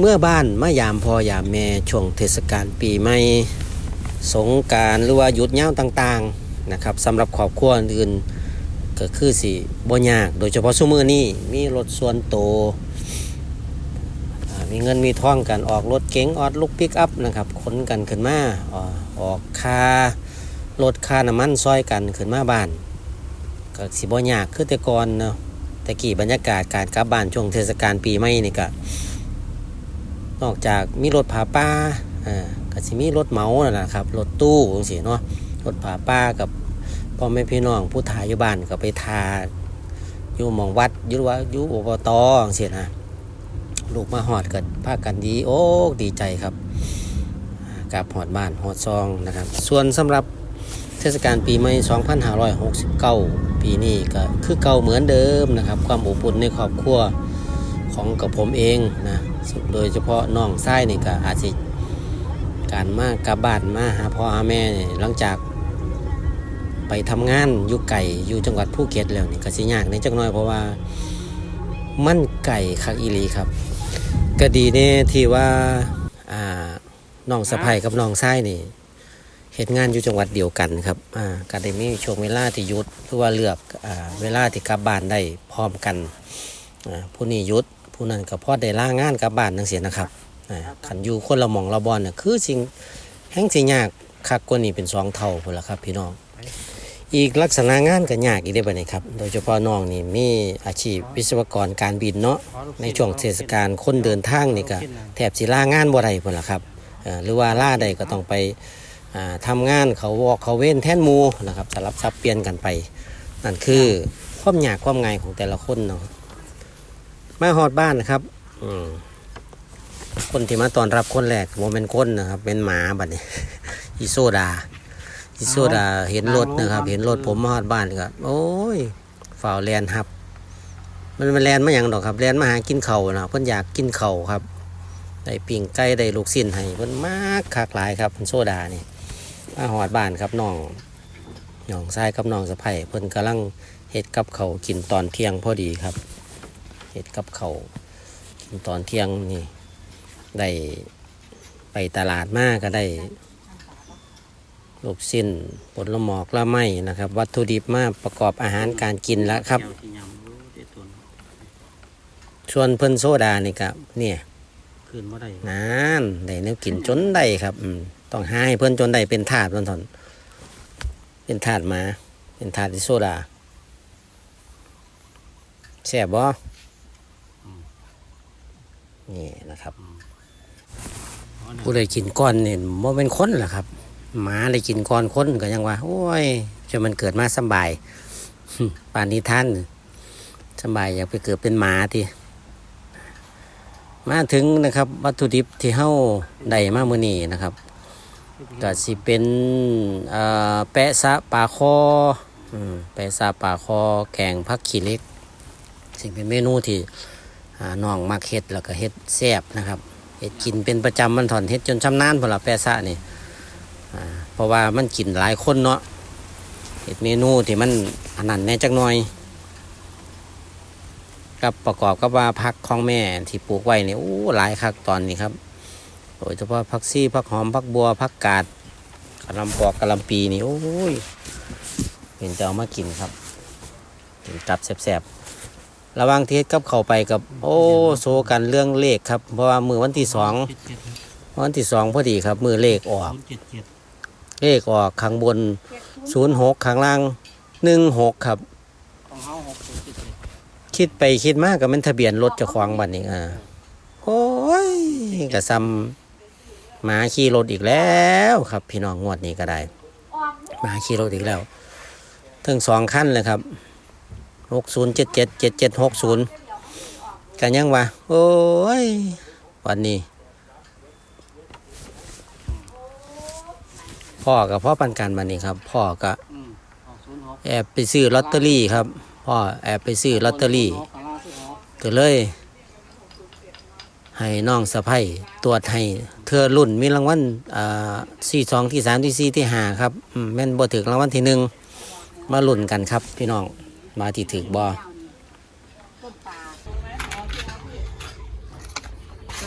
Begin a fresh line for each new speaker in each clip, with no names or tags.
เมื่อบ้านมายามพอยามแม่ช่วงเทศกาลปีใหม่สงการหรือว่าหยุดเยาต่างๆนะครับสำหรับครอบครัวอื่นก็คือสิบ่ยาก โดยเฉพาะซุมือนี้มีรถส่วนโตมีเงินมีท่องกันออกรถเก๋งออดลูกปิกอัพนะครับขนกันขึ้นมาอออกคารถคาน้ำมันซอยกันขึ้นมาบ้านก็สิบ่ยากคือแต่ก่อนเนาะแต่กี่บรรยากาศการกลับบ้านช่วงเทศกาลปีใหม่นี่ก็ นอกจากมีรถผาป้าอ่าก็สิมีรถเหมานั่นะครับรถตู้จังซี่เนาะรถผาป้ากับพ่อแม่พี่น้องผู้ถ่ายอยู่บ้านก็ไปทาอยู่หมองวัดอยู่ว่าอยู่อบตจังซี่นะลูกมาหอดเกันพาคกันดีโอ้ดีใจครับกลับหอดบ้านหอดซองนะครับ ส่วนสำหรับเทศกาลปีใหม่ 2569 ปีนี้ก็คือเก่าเหมือนเดิมนะครับ ความอบอุ่นในครอบครัวของกับผมเองนะ โดยเฉพาะน้องไส้นี่ก็อาจจะการมากกลับบ้านมาหาพ่อหาแม่นี่หลังจากไปทำงานอยู่ไก่อยู่จังหวัดภูเก็ตแล้วนี่ก็สิยากในจักหน่อยเพราะว่ามันไก่คักอีหลีครับ ก็ดีเน่ที่ว่าอ่าน้องสะพ้ยกับน้องไส้นี่เหตุงานอยู่จังหวัดเดียวกันครับอ่าก็ได้มีช่วงเวลาที่ยุดหรือว่าเลือกอ่าเวลาที่กลับบ้านได้พร้อมกันอ่าผู้นี้ยุด ผู้นั้นก็พอได้ล่างานกลับบ้านนังเสียนะครับอ่าขันอยู่คนละหมองละบอลเนี่ยคือสิ่งแห่งสิยากคักกว่านี้เป็นสองเท่าพุ่นละครับ พี่น้อง อีกลักษณะงานก็ยากอีกได้อบ่เนี่ยครับ โดยเฉพาะน้องนี่มีอาชีพวิศวกรการบินเนาะในช่วงเทศกาลคนเดินทางนี่ก็แทบสิล่างานบ่ได้พุ่นละครับอ่าหรือว่าล่าใดก็ต้องไปอ่าทำงานเขาวอกเขาเว้นแท่นหมูนะครับสลับซับเปลี่ยนกันไป นั่นคือความยากความง่ายของแต่ละคนเนาะ มาฮอดบ้านนะครับ อืมคนที่มาตอนรับคนแรกผมเป็นคนนะครับ เป็นหมาบัดนี้ อีโซดา อีโซดาเห็นรถนะครับ เห็นรถผมมาฮอดบ้านก็โอ้ยฝ่าวแลนครับ มันมันแลนมาอย่างดอกครับแลนมาหากินเข่าวนะเพิ่นอยากกินเข่าวครับได้ปิ่งไก่ได้ลูกสิ้นให้เพิ่นมากคักหลายครับเพิ่นโซดานี่มาฮอดบ้านครับน้องน้องชายกับน้องสะใภ้เพิ่นกำลังเฮ็ดกับเขาวกินตอนเที่ยงพอดีครับ เห็ดกับเขาวกินตอนเที่ยงนี่ ได้ไปตลาดมากก็ได้ลูกสิ้นผลหมอกละไม้นะครับ วัตถุดิบมาประกอบอาหารการกินแล้วครับส่วนเพิ่นโซดานี่ก็เนี่ย
คืนบ่ได้
นานได้แนวกินจนได้ครับอืมต้องหาให้เพิ่นจนได้เป็นถาดเพิ่นถอนเป็นถาดหมา เป็นถาดที่โซดาแซ่บบ่ นี่นะครับ ผู้ใดกินก้อนเนี่ยบ่เป็นคนล่ะครับ หมาเลยกินก้อนคนก็ยังว่า โอ้ยจะมันเกิดมาสำบายป่านนี้ท่านสำบายอยากไปเกิดเป็นหมาทีมาถึงนะครับ วัตถุดิบที่เฮาได้มามื้อนี้นะครับก็สิเป็นเอ่อแปะซะปลาคออืมแปะซะปลาคอแกงผักขี้เหล็กสิ่งเป็นเมนูที่อ่า น้องมักเฮ็ดแล้วก็เฮ็ดแซ่บนะครับเห็ดกินเป็นประจำมันถอนเห็ดจนชำนาญพอละแปซะนี่เพราะว่ามันกินหลายคนเนาะเห็ดเมนูที่มันอันนั้นแน่จักหน่อย กับประกอบกับว่าพักของแม่ที่ปลูกไว้เนี่ยโอ้หลายคักตอนนี้ครับโดยเฉพาะผักซี่ผักหอมผักบัวผักกาดกะลำปอกกะลำปีนี่โอ้ยเป็นจะเอามากินครับกินจับแสบๆ ระหวังที่เฮ็ดกับเข้าวไปกับ โอ้โซกันเรื่องเลขครับ เพราะว่ามือวันที่สอง
เจ็ดเจ็ด
วันที่สองพอดีครับ มือเลขออก
ศูนย์เจ็ดเจ็ด
เลขออกข้างบนศูนย์หกข้างล่างหนึ่งหกครับ
ของเฮาหกศูนย์เจ็ดเจ็ด
คิดไปคิดมากก็เป็นทะเบียนรถเจะควางบัดนี้อ่าโอ้ยกระซำหมาขี่รถอีกแล้วครับ พี่น้องงวดนี้ก็ได้หมาขี่รถอีกแล้วถึงสองขั้นเลยครับ หกศูนย์เจ็ดเจ็ดเจ็ดเจ็ดหกศูนย์กันยังวะโอ้ย วันนี้ พ่อกับพ่อปันกันบันนี้ครับ พ่อก็
อืมออกศูนย์หก
แอบไปซื้อลอตเตอรี่ครับ พ่อแอบไปซื้อลอตเตอรี่
ข้างล่างศูนย์หก
ก็เลย ให้น้องสะพ้ยตรวจให้ เธอรุ่นมีรางวัลสี่สองที่สามที่สี่ที่ห้าครับอืมแม่นบ่ถึงรางวัลที่หนึ่งมาลุ่นกันครับพี่น้อง มาที่ถึกบ่
ก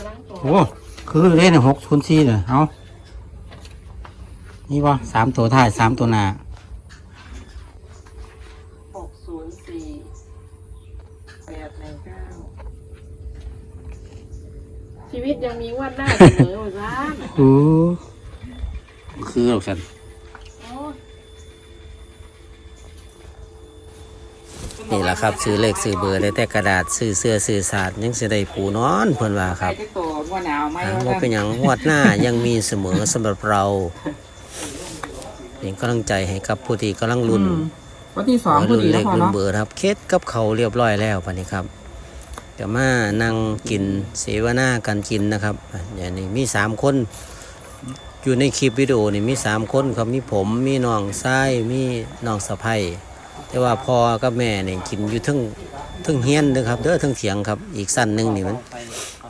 ำลังตัว
โอ้คือเล่นหกศูนย์สี่เลยเอานี่วะสามตัวท้ายสามตัวหน้า
หกศูนย์สี่แปดหนึ่งเก้าชีวิตยังมีงวันหน้าเสมอเหมือนกัน
โอ้คือหรอกฉัน
โอ้ย
นี่แหละครับซื้อเลขซื้อเบอร์ได้แต่กระดาษซื้อเสื้อซื้อสาดยังสิได้ปูนอนเพิ่นว่าครับ
ไปที่ตัวว่าหนาวไหม
อ่าว่าเป็นอย่างงวดหน้ายังมีเสมอสำหรับเราเป็นกำลังใจให้กับผู้ที่กำลังลุ้น
วันที่สองพอ
รุ่น
ดี
เล็
แล้ว
ก
พอ
รุ่น
เนาะ
เบอร์ครับ เคสกับเขาเรียบร้อยแล้วปะนี้ครับจะมานั่งกินเสวนากันกินนะครับอะอย่างนี้มีสามคน อยู่ในคลิปวิดีโอนี่มีสามคนครับมีผมมีน้องชายมีน้องสะใภ้ แต่ว่าพ่อกับแม่เนี่ยกินอยู่ทั้งทั้งเฮียนเด้อครับเด้อทั้งเถียงครับ อีกสั้นหนึงนี่มัน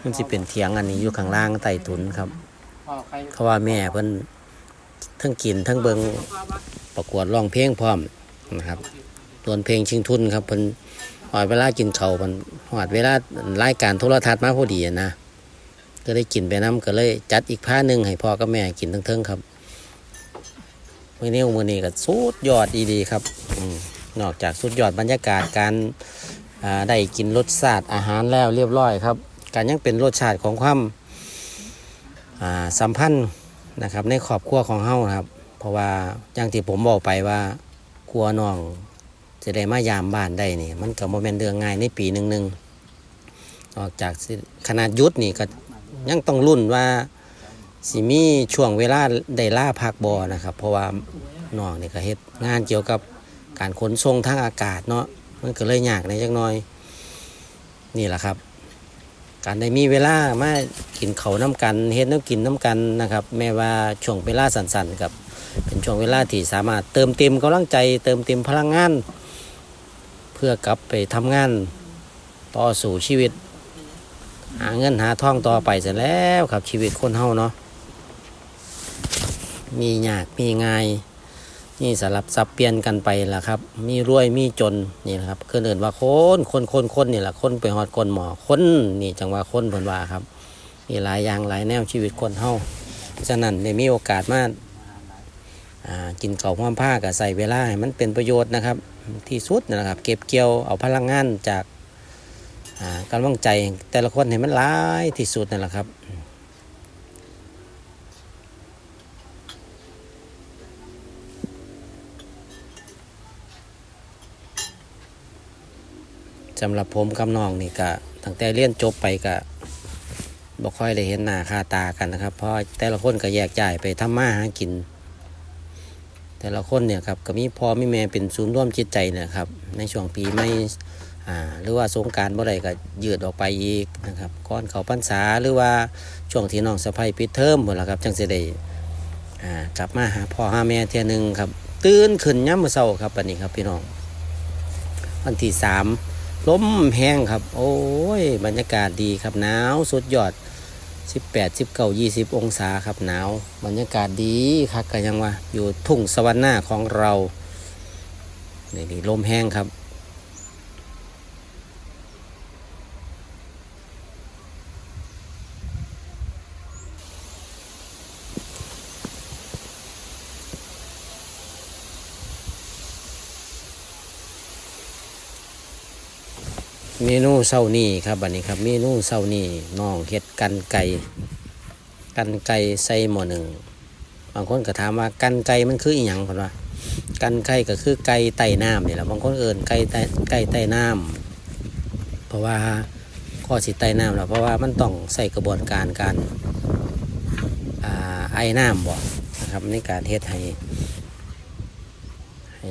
มันสิเป็นเถียงอันนี้อยู่ข้างล่างใต้ถุนครับ
เพร
เขาว่าแม่เพิ่นทั้งกินทั้งเบิงประกวดร้องเพลงพร้อมนะครับตัวนเพลงชิงทุนครับเพิ่นหอดเวลากินเขาเพิ่นหอดเวลารายการโทรทัศน์มาพอดีนะก็ได้กินไปน้ำก็เลยจัดอีกผ้าหนึ่งให้พ่อกับแม่กินทั้งเทิงๆครับมื้อนี้มือนี้ก็สุดยอดดีๆครับ อืม นอกจากสุดยอดบรรยากาศการได้กินรสชาติอาหารแล้วเรียบร้อยครับ การยังเป็นรสชาติของความสัมพันธ์นะครับในครอบครัวของเฮาครับ เพราะว่าอย่างที่ผมบอกไปว่าครัวน้องจะได้มายามบ้านได้นี่ มันก็บ่แม่นเรื่องง่ายในปีหนึ่งหนึ่งนอกจากขนาดยุดนี่ก็ยังต้องรุ่นว่าสิมีช่วงเวลาได้ล่าพักบอนะครับ เพราะว่าน้องนี่ก็เฮ็ดงานเกี่ยวกับ การขนส่งทางอากาศเนาะมันก็เลยยากในจักหน่อย นี่แหละครับ การได้มีเวลามากินเขาน้ำกันเฮ็ดน้ำกินน้ำกันนะครับ แม้ว่าช่วงเวลาสั้นๆกับเป็นช่วงเวลาที่สามารถเติมเต็มกำลังใจ เติมเต็มพลังงาน เพื่อกลับไปทำงาน ต่อสู่ชีวิต หาเงินหาทองต่อไปเสร็จแล้วครับชีวิตคนเฮาเนาะมียากมีง่าย นี่สลับสับเปลี่ยนกันไปล่ะครับ มีรวยมีจนนี่แหละครับคือเดินว่าคนคนคนคนนี่แหละคนไปหอดคนหมอคนนี่จังว่าคนเพิ่นว่าครับ มีหลายอย่างหลายแนวชีวิตคนเฮาฉะนั้นได้มีโอกาสมาอ่ากินเก่าวพร้อมผ้ากับใส่เวลาให้มันเป็นประโยชน์นะครับ ที่สุดนะครับ เก็บเกี่ยวเอาพลังงานจากอ่ากำลังใจแต่ละคนให้มันหลายที่สุดนั่นแหละครับ สำหรับผมกับน้องนี่ก็ตั้งแต่เรียนจบไปก็บ่ค่อยได้เห็นหน้าค่าตากันนะครับ เพราะแต่ละคนก็แยกย้ายไปทำมาหากิน แต่ละคนเนี่ยครับก็มีพ่อมีแม่เป็นศูนย์ร่วมจิตใจเนะครับ ในช่วงปีไม่หรือว่าสงกรารบ่ได้ก็ยืดออกไปอีกนะครับก่อนเขาพรรษาหรือว่าช่วงที่น้องสะใภ้ปิดเทอมหมดแล้วครับจังสิได้อ่ากลับมาหาพ่อหาแม่เที่ยหนึงครับ ตื่นขึ้นยามมื้อเช้าครับบัดนี้ครับพี่น้องวันที่สาม ลมแห้งครับ โอ้ย บรรยากาศดีครับหนาวสุดยอด 18 19 20 องศาครับหนาว บรรยากาศดีครับกันยังวะอยู่ทุ่งสวรรค์หน้าของเรานี่นี่ลมแห้งครับ เมนูเศร้านี่ครับบัดนี้ครับเมนูเศร้านี่น้องเฮ็ดกันไก่กันไก่ใส่หม้อหนึ่งบางคนก็ถามว่ากันไก่มันคืออีหยังเพิ่นว่ากันไก่ก็คือไก่ไต่น้ำนี่แหละบางคนเอิ้นไก่ไต่ไก่ไต่น้ำเพราะว่าข้อสิไต่น้ำแล้วเพราะว่ามันต้องใส่กระบวนการการไอ้น้ำบ่นะครับในการเฮ็ดให้ให้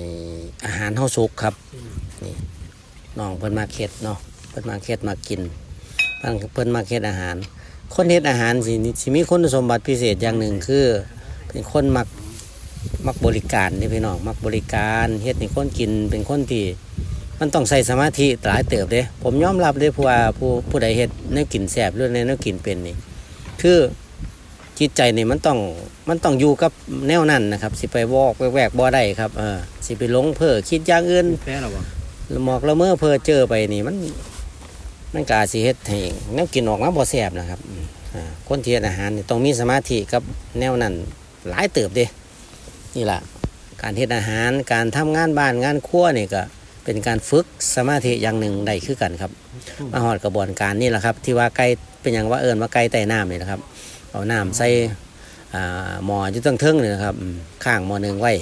อาหารเฮาสุกครับ น้องเพิ่นมาเค็ดเนาะเพิ่นมาเค็ดมากินเพิ่นเพิ่นมาเค็ดอาหาร คนเฮ็ดอาหารสิสิมีคุณสมบัติพิเศษอย่างหนึ่งคือเป็นคนมักมักบริการนี่พี่น้องมักบริการเฮ็ดให้คนกินเป็นคนที่มันต้องใส่สมาธิหลายเติบเด้ผมยอมรับเลยเพราะว่าผู้ผู้ใดเฮ็ดแนวกินแซ่บหรือแนวกินเป็นนี่คือจิตใจนี่มันต้องมันต้องอยู่กับแนวนั้นนะครับ สิไปวอกไปแวกบ่ได้ครับเออสิไปหลงเพ้อคิดอย่างอื่น
แพ้หรอวะ
หมอกละเมอเพอเจอไปนี่มัน มันก็อาจสิเฮ็ดให้แนวกินออกมาบ่แซ่บนะครับอืมอ่าคนที่เฮ็ดอาหารนี่ต้องมีสมาธิกับแนวนั้นหลายเติบเด้นี่ล่ะการเฮ็ดอาหารการทำงานบ้านงานครัวนี่ก็เป็นการฝึกสมาธิอย่างหนึ่งได้คือกันครับมาหอดกระบวนการนี่แหละครับ ที่ว่าไก่เป็นอย่างว่าเอิญว่าไก่ใต้น้ำนี่นะครับ เอาน้ำใส่อ่าหม้ออยู่ตั้งเทิงนี่นะครับอืมข้างหม้อหนึ่งไว้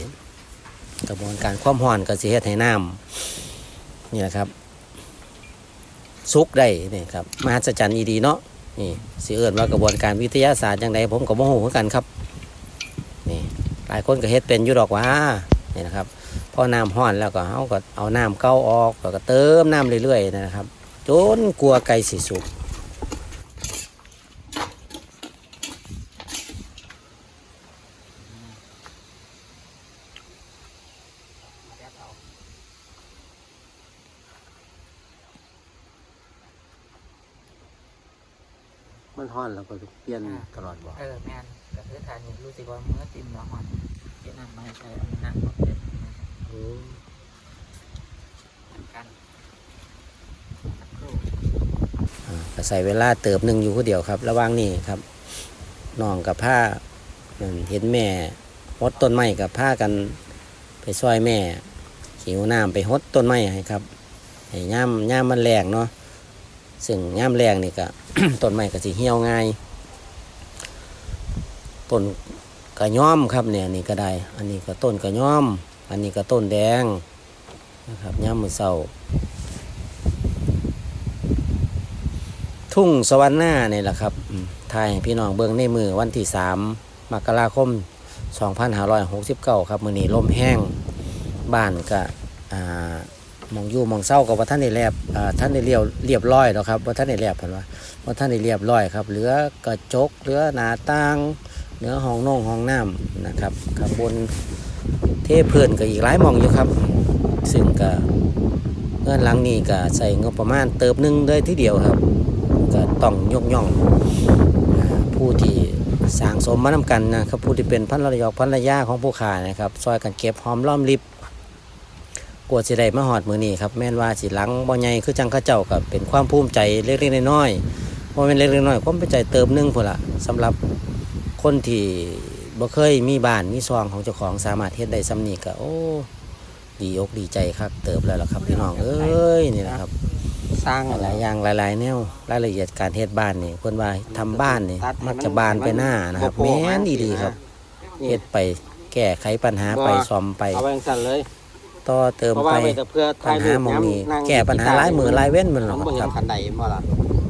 กระบวนการความร้อนก็สิเฮ็ดให้น้ำ นี่แหละครับสุกได้นี่ครับมหัศจรรย์อีดีเนาะนี่สิเอิญว่ากระบวนการวิทยาศาสตร์อย่างไรผมก็บ่ฮู้เหมือนกันครับนี่หลายคนก็เฮ็ดเป็นอยู่ดอกว่านี่นะครับพอน้ำห้อนแล้วก็เอาก็เอาน้ำเก้าออกแล้วก็เติมน้ำเรื่อยๆนะครับ จนกลัวไก่สีสุก มันร้อนแล้วก็เปลี่ยนตลอดบ่
เออแมนก็คือทานนี่รู้สึกว่าเมื่อติมละหอนเวียดนามมาใช้เอาหนักมาเป็นกันสักครู่
อ่าก็ใส่เวลาเติบหนึ่งอยู่คนเดียวครับ ระหว่างนี้ครับน้องกับผ้าอืมเห็นแม่หดต้นไม้กับผ้ากันไปซอยแม่หิวน้ำไปหดต้นไม้ให้ครับให้ย่ามย่ามมันแรงเนาะ ซึ่งย่ามแรงนี่ก็ต้นไม้ก็สิเหี่ยวง่ายต้นกระย้อมครับเนี่ยนี่ก็ได้ อันนี้ก็ต้นกระย้อม อันนี้ก็ต้นแดงนะครับย่ามมือเศร้าทุ่งสวรรค์หน้าเนี่ยแหละครับอืมถ่ายพี่น้องเบิ่งในมือวันที่สามมกราคม 2569 ครับ มือนี้ลมแห้ง บ้านก็อ่า มองอยู่มองเศร้ากับว่าท่านได้แลบอ่าท่านได้เรียวเรียบร้อยแล้วครับว่าท่านได้แลบเพิ่นว่าว่าท่านได้เรียบร้อยครับเหลือกระจกเหลือหน้าต่างเหลือห้องน่องห้องน้ำนะครับข้างบนเทพื้นก็อีกหลายมองอยู่ครับ ซึ่งก็เงินหลังนี้ก็ใส่งบประมาณเติบนึงเลยทีเดียวครับก็ต้องยกย่องผู้ที่สร้างสมมานำกันนะครับผู้ที่เป็นพันรยอกพันรยาของผู้ขายนะครับซอยกันเก็บหอมล้อมริบ กวดสิได้มาหอดมือนี้ครับแม่นว่าสิหลังบ่ใหญ่คือจังเข้าเจ้ากับเป็นความภูมิใจเล็กๆน้อยๆบ่แม่นเล็กๆน้อยๆความเป็นใจเติมหนึงพุ่นละสำหรับคนที่บ่เคยมีบ้านมีซองของเจ้าของสามารถเฮ็ดได้สำนี้ก็โอ้ดีอกดีใจครับ เติบแล้วล่ะครับพี่น้องเอ้ยนี่นะครับ
สร้าง
หลายๆอย่างหลายๆแนวรายละเอียดการเฮ็ดบ้านนี่เพิ่นว่าทำบ้านนี่มักจะบานไปหน้านะครับแม่นดีๆครับเฮ็ดไปแก้ไขปัญหาไปซ่อมไป
เอาไว้สั่นเลย
ต่อเติม
เพราะ
ไป
ว่าไว้แต่เพื่อ
ปัญหาหมองนี้แก้ปัญหาหลายมือหลายเว้นมันหรอก
บ่
ค
เห็
รั
น
บ
ขันใดบ่ล่ะ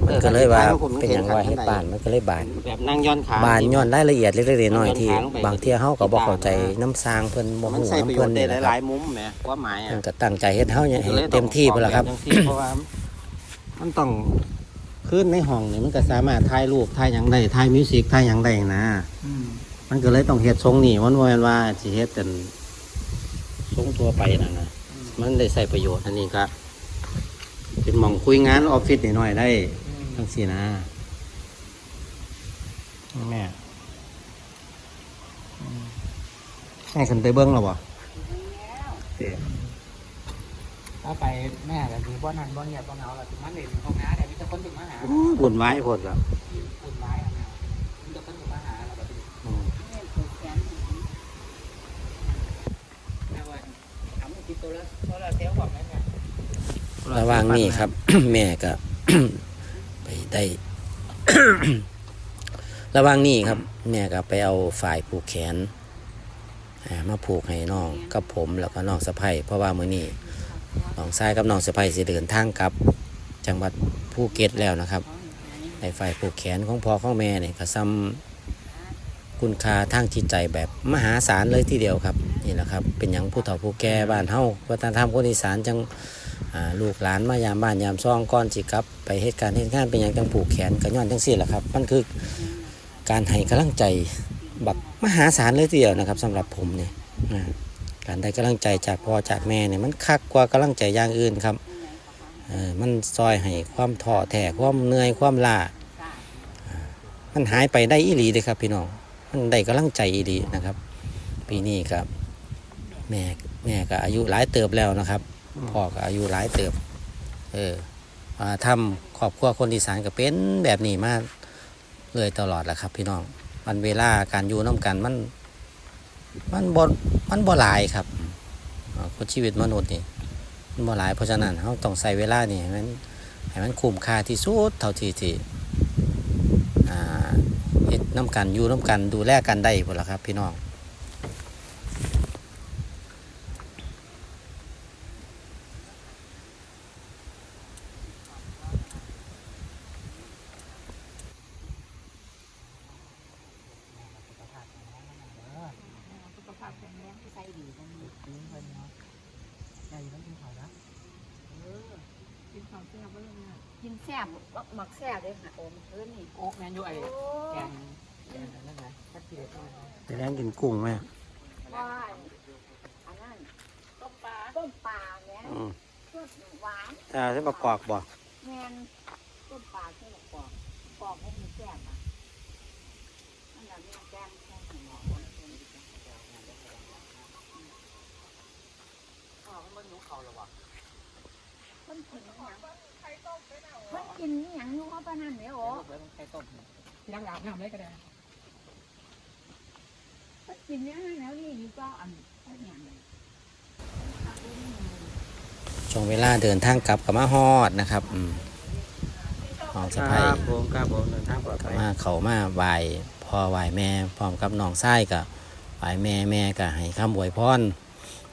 มันก็เลยว่าเป็นอย่างว่าเฮ็ดบ้านมันก็เลยบาน
แบบนั่งย้อนขา
บานย้อนรายละเอียดเล็กๆน้อยๆที่
ย้อนขาลงไป
บางเที่ยเฮาก็บ่เข้าใจน้ำสร้างเพิ่นบ่
มัน
ฮู้
ใส่ประ
น้ำ
โย
เพิ่
ช
น
น์ได้
นี่นะ
ห
ค
ลา
รับ
ยๆมุมแหมความหมาย
เพิ่
อะ
นก็ตั้งใจเฮ็ดเฮาเนี่ยให้เต็มที่พุ่นล่ะครับ
จังซี่เพราะว่ามันต้องขึ้นในห้องนี่มันก็สามารถถ่ายรูปถ่ายหยังได้ถ่ายมิวสิกถ่ายหยังได้นะ มันก็เลยต้องเฮ็ดทรงนี่มันบ่แม่นว่าสิเฮ็ดเป็น ทรงตัวไปนั่นนะมันได้ใส่ประโยชน์อันนี้ก็เป็นหม่องคุยงานออฟฟิศนิดหน่อยได้ทั้งสี่นะแม่ให้ขึ้นไปเบิ้งแล้วบ่เด้
ถ้าไปแม่ก็คือบ่นั่นบ่เงียบบ่เหงาแล้วถึงมันเล่นห้องน้ำแต่มีแต่คนถึงมาหา
บุญไว้โพดครับ
อุ่นไม้อะนะมีแต่คนถึงมาหาแล้วก็ถึง
อืม
แม่ว่าทำติดตัวแล้วเพราะเราเซลล์บอกนั่นไง
ระหว่างนี้ครับ แม่ก็ ไปได้ ระหว่างนี้ครับ แม่ก็ไปเอาฝ่ายผูกแขนมาผูกให้น้องกับผมแล้วก็น้องสะพ้ยเพราะว่ามื้อนี้น้องชายกับน้องสะพ้ยสิเดินทางกลับ จังหวัดภูเก็ตแล้วนะครับในฝ่ายผูกแขนของพ่อของแม่เนี่ยก็ซ้ำคุณค่าทางจิตใจแบบมหาศาลเลยทีเดียวครับนี่แหละครับ เป็นอย่างผู้เฒ่าผู้แก่บ้านเฮาวัฒนธรรมคนอีสานจัง ลูกหลานมายามบ้านยามซ่องก้อนสิกลับ ไปเหตุการณ์เหตุงานเป็นอย่างจังผูกแขนกันย้อนจังสี่แหละครับมันคือการให้กำลังใจแบบมหาศาลเลยทีเดียวนะครับสำหรับผมเนี่ยการได้กำลังใจจากพ่อจากแม่เนี่ยมันคักกว่ากำลังใจอย่างอื่นครับมันซอยให้ความท้อแท้ความเหนื่อยความล้าอ่ามันหายไปได้อีหลีเลยครับ พี่น้องมันได้กำลังใจอีหลีนะครับ ปีนี้ครับ แม่แม่ก็อายุหลายเติบแล้วนะครับ พ่อก็อายุหลายเติบ เออมาทำครอบครัวคนอีสานก็เป็นแบบนี้มาเลยตลอดแหละครับ พี่น้องมันเวลาการอยู่น้ากันมัน มันบมันบ่หลายครับคนชีวิตมนุษย์นี่มันบ่หลายเพราะฉะนั้นเราต้องใส่เวลานี่ให้มันให้มันคุ้มค่าที่สุดเท่าที่ที่อ่าเฮ็ดน้ำกันอยู่น้ำกันดูแลกันได้พุ่นละครับ พี่น้อง
สุขภาพแข็งแรงใส่ดีกันดี
กินเพิ่นเนาะใจต้องกินข้าวนะ
เออกินข้าวแซ่บเบิ่งน่ะกินแซ่บหมักแซ่บเลยค่ะโอมเพิ่นนี่
โอ๊กแมนยูไอ้
โอ้
แกงแกงนั่นไงทักทีเด็ดหน่อยนะ
ไปแล้งกินกุ้งไหม
ว่าอันนั้นต้มปลาต้มปลาแม่
อืม
เพื่อหวาน
ถ้าใช้ประกอบบ่
แม่นต้มปลาใช่หรอกปอกปอกให้มันแซ่บอะนั่นแหละแม่แกงแกงของหมอคนเพิ่นดีจ้ะ
ข้าวมันนุ่เขาหรอวะ
เพิ่นกินอหยัง เพิ่นกินอหยังอยู่เขาปานนั้นเด้อโอ้
เดี๋ยวต้องใช้ต้มที่ล้างอาบน้ำได้ก็ได้
เพิ่นกินอยังแล้วนี่อยู่ก็อันเพิ่นหยังเลย
ช่วงเวลาเดินทางกลับกับมาฮอดนะครับอืมของสะพาย
ครับผมครับผมเดินทางปลอด
ก็
ภัย
มาเขามาไหวพ่อไหวแม่พร้อมกับน้องชายก็ไหวแม่แม่ก็ให้คำอวยพร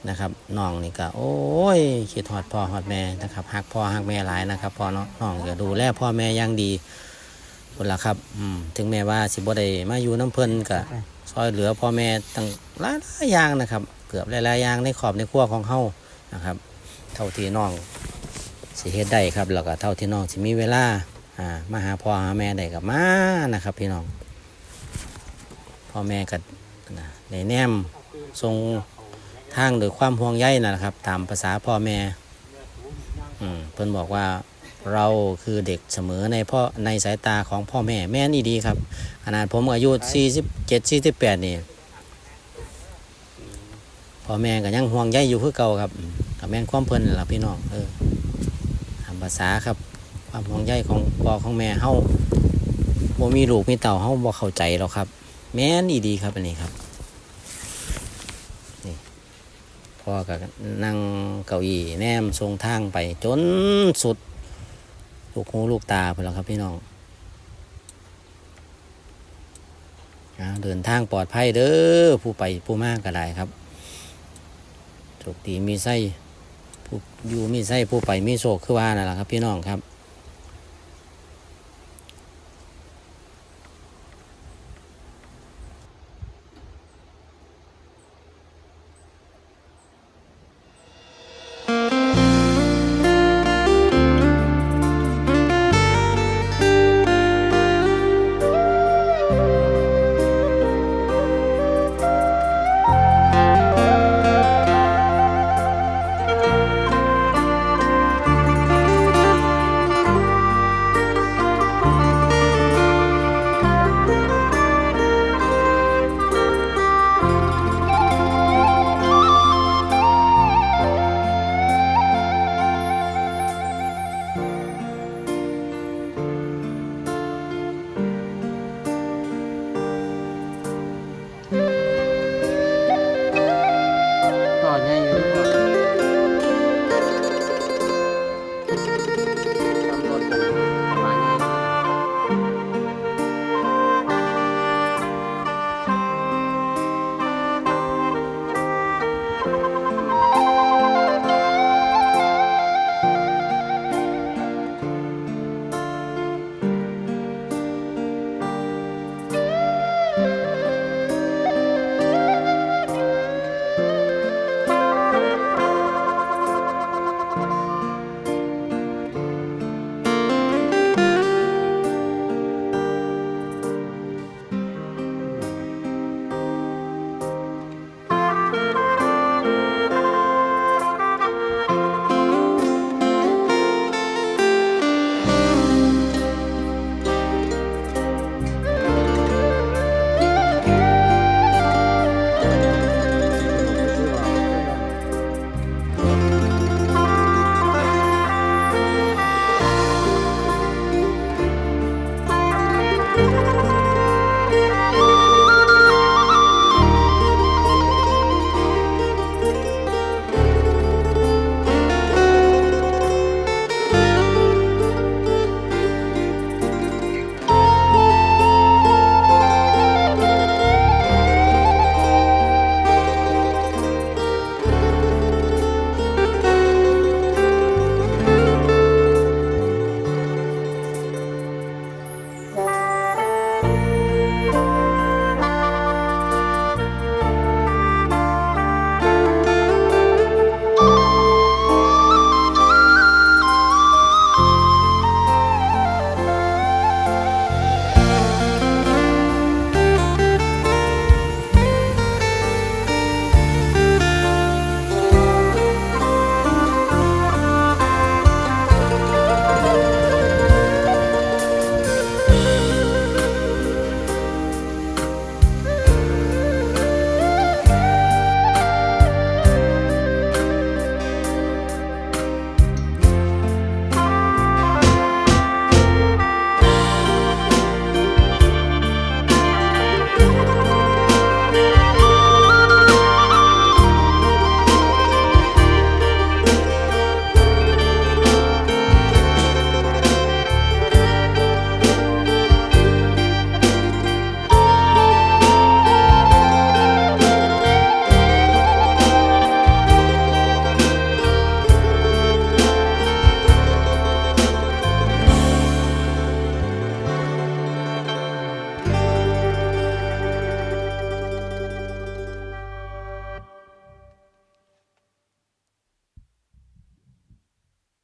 นะครับน้องนี่ก็โอ้ยคิดฮอดพ่อฮอดแม่นะครับฮักพ่อฮักแม่หลายนะครับพ่อเนาะน้องก็ดูแลพ่อแม่อย่างดีคนละครับอืมถึงแม้ว่าสิบ่ได้มาอยู่น้ำเพิ่นก็ซอยเหลือพ่อแม่ตั้งหลายๆอย่างนะครับ เกือบหลายๆอย่างในขอบในครัวของเฮานะครับ เท่าที่น้องสิเฮ็ดได้ครับแล้วก็เท่าที่น้องสิมีเวลาอ่ามาหาพ่อหาแม่ได้กับมานะครับพี่น้องพ่อแม่ก็ในแนมทรง ทางโดวยความห่วงใยนะครับ ตามภาษาพ่อแม่เพิ่นบอกว่าเราคือเด็กเสมอในพ่อในสายตาของพ่อแม่แม่นอีดีครับ ขนาดผมอายุ47 48นี่พ่อแม่ก็ยังห่วงใยอยู่คือเก่าครับกับแม่นความเพิ่นหล่ะพี่น้องเออตามภาษาครับ ความห่วงใยของพ่อของแม่เฮาบ่มีลูกมีเต่าเฮาบ่เข้าใจหรอกครับ แม่นอีดีครับอันนี้ครับนี่ พ่อก็นั่งเก้าอี้แนมทรงทางไปจนสุด ลูกหูลูกตาไปแล้วครับพี่น้องเดินทางปลอดภัยเด้อผู้ไปผู้มากก็ได้ครับโชคดีมีไส้ผู้อยู่มีไส้ผู้ไปมีโชคคือว่านั่นแหละครับ พี่น้องครับ